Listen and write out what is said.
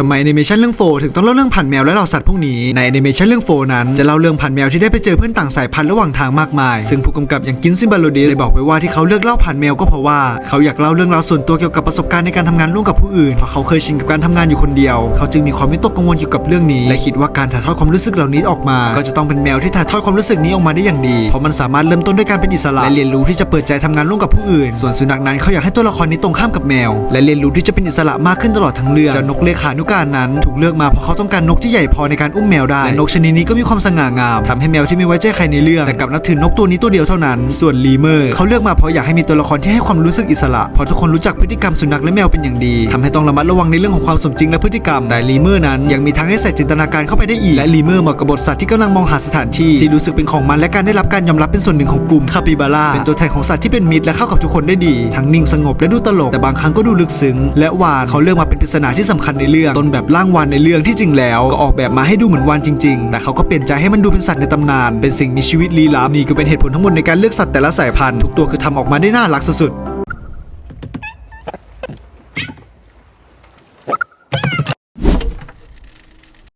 ทำไมแอนิเมชันเรื่องโฟถึงต้องเล่าเรื่องพันแมวและเหล่าสัตว์พวกนี้ในแอนิเมชันเรื่องโฟนั้นจะเล่าเรื่องพันแมวที่ได้ไปเจอเพื่อนต่างสายพันธุ์ระหว่างทางมากมาย ซึ่งผู้กำกับอย่างกินซิมบาโลดิสได้บอกไว้ว่าที่เขาเลือกเล่าพันแมวก็เพราะว่าเขาอยากเล่าเรื่องราวส่วนตัวเกี่ยวกับประสบการณ์ในการทำงานร่วมกับผู้อื่นเพราะเขาเคยชินกับการทำงานอยู่คนเดียว เขาจึงมีความวิตกกังวลเกี่ยวกับเรื่องนี้ และคิดว่าการถ่ายทอดความรู้สึกเหล่านี้ออกมา ก็จะต้องเป็นแมวที่ถ่ายทอดความรู้สึกนี้ออกมาได้อย่างดี เพราะมันสามารถเริ่มต้นด้วยการเป็นอิสระและเรียนรู้ที่จะเปิดใจทำงานร่วมกับผู้อื่น ส่วนสุนัขนั้นเขาอยากให้ตัวละครนี้ตรงข้ามกับแมว และเรียนรู้ที่จะเป็นอิสระมากขึ้นตลอดทั้งเรื่องเจ้านกเลขานุการนั้นถูกเลือกมาเพราะเขาต้องการนกที่ใหญ่พอในการอุ้มแมวได้และนกชนิดนี้ก็มีความสง่างามทำให้แมวที่ไม่ไว้ใจใครในเรื่องแต่กลับนับถือนกตัวนี้ตัวเดียวเท่านั้น ส่วนลีเมอร์เขาเลือกมาเพราะอยากให้มีตัวละครที่ให้ความรู้สึกอิสระเพราะทุกคนรู้จักพฤติกรรมสุนัขและแมวเป็นอย่างดีทำให้ต้องระมัดระวังในเรื่องของความสมจริงและพฤติกรรมแต่ลีเมอร์นั้นยังมีทางให้ใส่จินตนาการเข้าไปได้อีกและลีเมอร์เหมาะกับบทสัตว์ที่กำลังมองหาสถานที่ที่รู้สึกเป็นของมันและการได้รับการยอมรับเป็นส่วนหนึ่งของกลุ่มคาปิบาร่าเป็นตัวแทนของสัตว์ที่เป็นมิตรและเข้ากับทุกคนได้ดี ทั้งนิ่งสงบและดูตลกแต่บางครั้งก็ดูลึกซึ้งและวานเขาเลือกมาเป็นปริศนาที่สำคัญในเรื่องต้นแบบร่างวานในเรื่องที่จริงแล้ว ก็ออกแบบมาให้ดูเหมือนวานจริงๆ แต่เขาก็เปลี่ยนใจให้มันดูเป็นสัตว์ในตำนาน เป็นสิ่งมีชีวิตลี้ลับนี่ก็เป็นเหตุผลทั้งหมดในการเลือกสัตว์แต่ละสายพันธุ์ทุกตัวคือทำออกมาได้น่ารักสุดๆ